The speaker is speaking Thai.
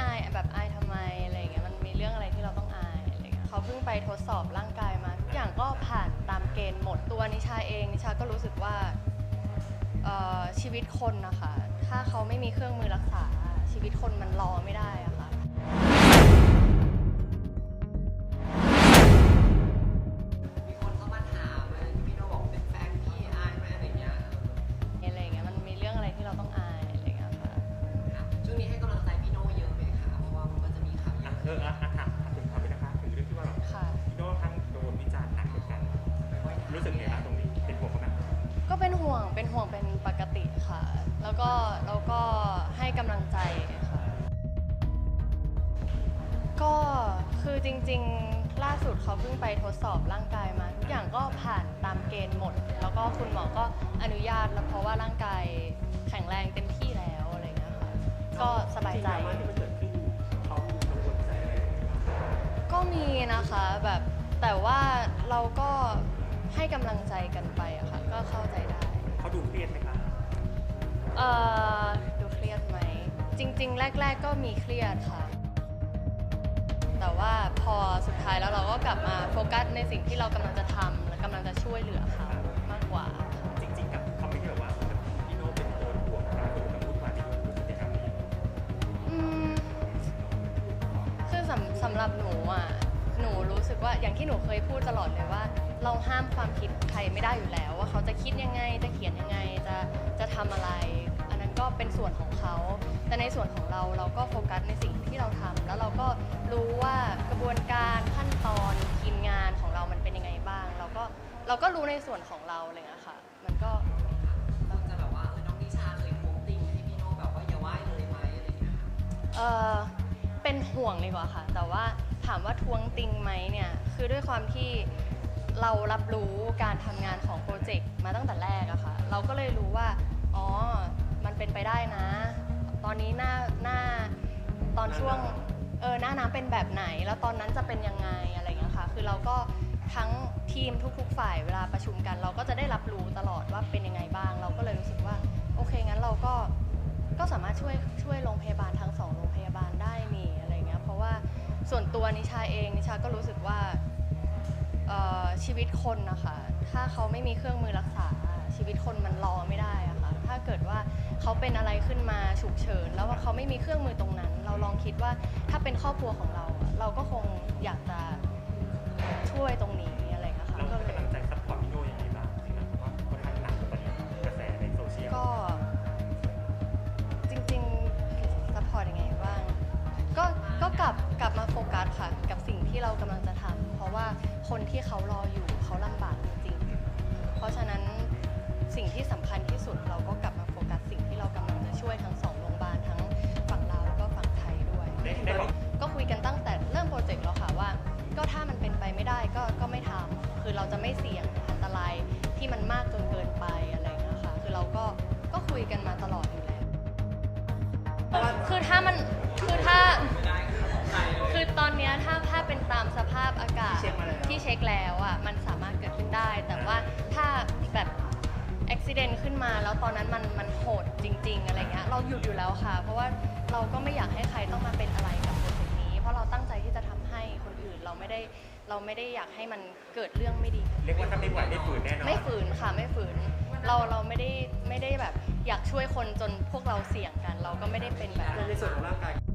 อายแบบอายทำไมอะไรอย่างเงี้ยมันมีเรื่องอะไรที่เราต้องอายอะไรเงี้ยเขาเพิ่งไปทดสอบร่างกายมาทุกอย่างก็ผ่านตามเกณฑ์หมดตัวนิชาเองนิชาก็รู้สึกว่าเอ่อชีวิตคนนะคะถ้าเขาไม่มีเครื่องมือรักษาชีวิตคนมันรอไม่ได้อะ สึกไงบ้างตรงนี้เป็นห่วงเขาไหมก็เป็นห่วงเป็นห่วงเป็นปกติค่ะ แล้วก็แล้วก็ให้กำลังใจค่ะ ก็คือจริง ๆ ล่าสุดเขาเพิ่งไปทดสอบร่างกายมาทุกอย่างก็ผ่านตามเกณฑ์หมด แล้วก็คุณหมอก็อนุญาตแล้วเพราะว่าร่างกายแข็งแรงเต็มที่แล้วอะไรอย่างเงี้ยค่ะก็สบายใจที่มันเกิดขึ้นเขามีกังวลใจอะไรไหมก็มีนะคะแบบแต่ว่าเราก็ให้ กำลังใจกันไปอะค่ะ ก็เข้าใจได้เขาดูเครียดไหมคะเอ่อดูเครียดไหม จริง ๆ แรก ๆ ก็มีเครียดค่ะ แต่ว่าพอสุดท้ายแล้วเราก็กลับมาโฟกัสในสิ่งที่เรากำลังจะทำและกำลังจะช่วยเหลือเขามากกว่าค่ะจริง ๆ กับคอมเมนต์ที่แบบว่าพี่โน่เป็นตัวห่วงนะคนกับพูดมาที่รู้สึกยังไงบ้างอืมคือสำสำหรับหนูอะ หนูรู้สึกว่าอย่างที่หนูเคยพูดตลอดเลยว่า เราห้ามความคิดใครไม่ได้อยู่แล้ว ว่าเขาจะคิดยังไงจะเขียนยังไงจะจะทำอะไร อันนั้นก็เป็นส่วนของเขา แต่ในส่วนของเราเราก็โฟกัสในสิ่งที่เราทำแล้วเราก็รู้ว่ากระบวนการขั้นตอนทีมงานของเรามันเป็นยังไงบ้าง เราก็เราก็รู้ในส่วนของเราเลยอะค่ะมันก็ เราจะแบบว่าเออน้องนิชาเคยโค้งติงให้พี่โนแบบว่าอย่าไหว้เลยไหมอะไรอย่างเงี้ยค่ะเออเป็นห่วงดีกว่าค่ะ แต่ว่าถามว่าทวงติงไหมเนี่ย คือด้วยความที่ เรารับรู้การทำงานของโปรเจกต์มาตั้งแต่แรกอะค่ะ เราก็เลยรู้ว่า อ๋อ มันเป็นไปได้นะ ตอนนี้หน้าหน้าตอนช่วง เออหน้าน้ำเป็นแบบไหน แล้วตอนนั้นจะเป็นยังไงอะไรอย่างเงี้ยค่ะ คือเราก็ทั้งทีมทุก ๆ ฝ่ายเวลาประชุมกัน เราก็จะได้รับรู้ตลอดว่าเป็นยังไงบ้าง เราก็เลยรู้สึกว่า โอเคงั้นเราก็ก็สามารถช่วยช่วยโรงพยาบาลทั้งสองโรงพยาบาลได้นี่อะไรเงี้ย เพราะว่าส่วนตัวนิชาเองนิชาก็รู้สึกว่า เอ่อชีวิตคนนะคะถ้าเขาไม่มีเครื่องมือรักษา ชีวิตคนมันรอไม่ได้อะค่ะถ้าเกิดว่าเขาเป็นอะไรขึ้นมาฉุกเฉิน แล้วว่าเขาไม่มีเครื่องมือตรงนั้น เราลองคิดว่าถ้าเป็นครอบครัวของเราอะเราก็คงอยากจะช่วยตรงนี้อะไรเงี้ยค่ะเราก็เลให้ยกำลังใจซัพพอร์ตพี่โน่ยังไงบ้างที่แบบว่าค่อนข้างหนักตอนนี้กระแสในโซเชียลก็จริงๆซัพพอร์ตยังไงบ้าง ก็ก็กลับกลับมาโฟกัสค่ะ กับสิ่งที่เรากำลังจะทำเพราะ ว่าคนที่เขารออยู่เขาลำบากจริงๆ เพราะฉะนั้นสิ่งที่สำคัญที่สุดเราก็กลับมาโฟกัสสิ่งที่เรากำลังจะช่วยทั้งสองโรงพยาบาลทั้งฝั่งลาวแล้วก็ฝั่งไทยด้วย ได้ได้บอกก็คุยกันตั้งแต่เริ่มโปรเจกต์แล้วค่ะว่า ก็ถ้ามันเป็นไปไม่ได้ก็ก็ไม่ทำคือเราจะไม่เสี่ยงอันตรายที่มันมากจนเกินไปอะไรอย่างเงี้ยค่ะคือเราก็ก็คุยกันมาตลอดอยู่แล้วคือถ้ามันคือถ้า คือตอนเนี้ยถ้าถ้าเป็นตามสภาพอากาศที่เช็คแล้วอะมันสามารถเกิดขึ้นได้ แต่ว่าถ้าแบบอุบิเหตุขึ้นมา แล้วตอนนั้นมันมันโหดจริง ๆ อะไรเงี้ยเราหยุดอยู่แล้วค่ะ เพราะว่าเราก็ไม่อยากให้ใครต้องมาเป็นอะไรกับโปรเจกต์นี้ เพราะเราตั้งใจที่จะทำให้คนอื่นเราไม่ได้เราไม่ได้อยากให้มันเกิดเรื่องไม่ดี เรียกว่าถ้าไม่ไหวไม่ฝืนแน่นอน ไม่ฝืนค่ะไม่ฝืน เราเราไม่ได้ไม่ได้แบบอยากช่วยคนจนพวกเราเสี่ยงกัน เราก็ไม่ได้เป็นแบบ ในส่วนของร่าง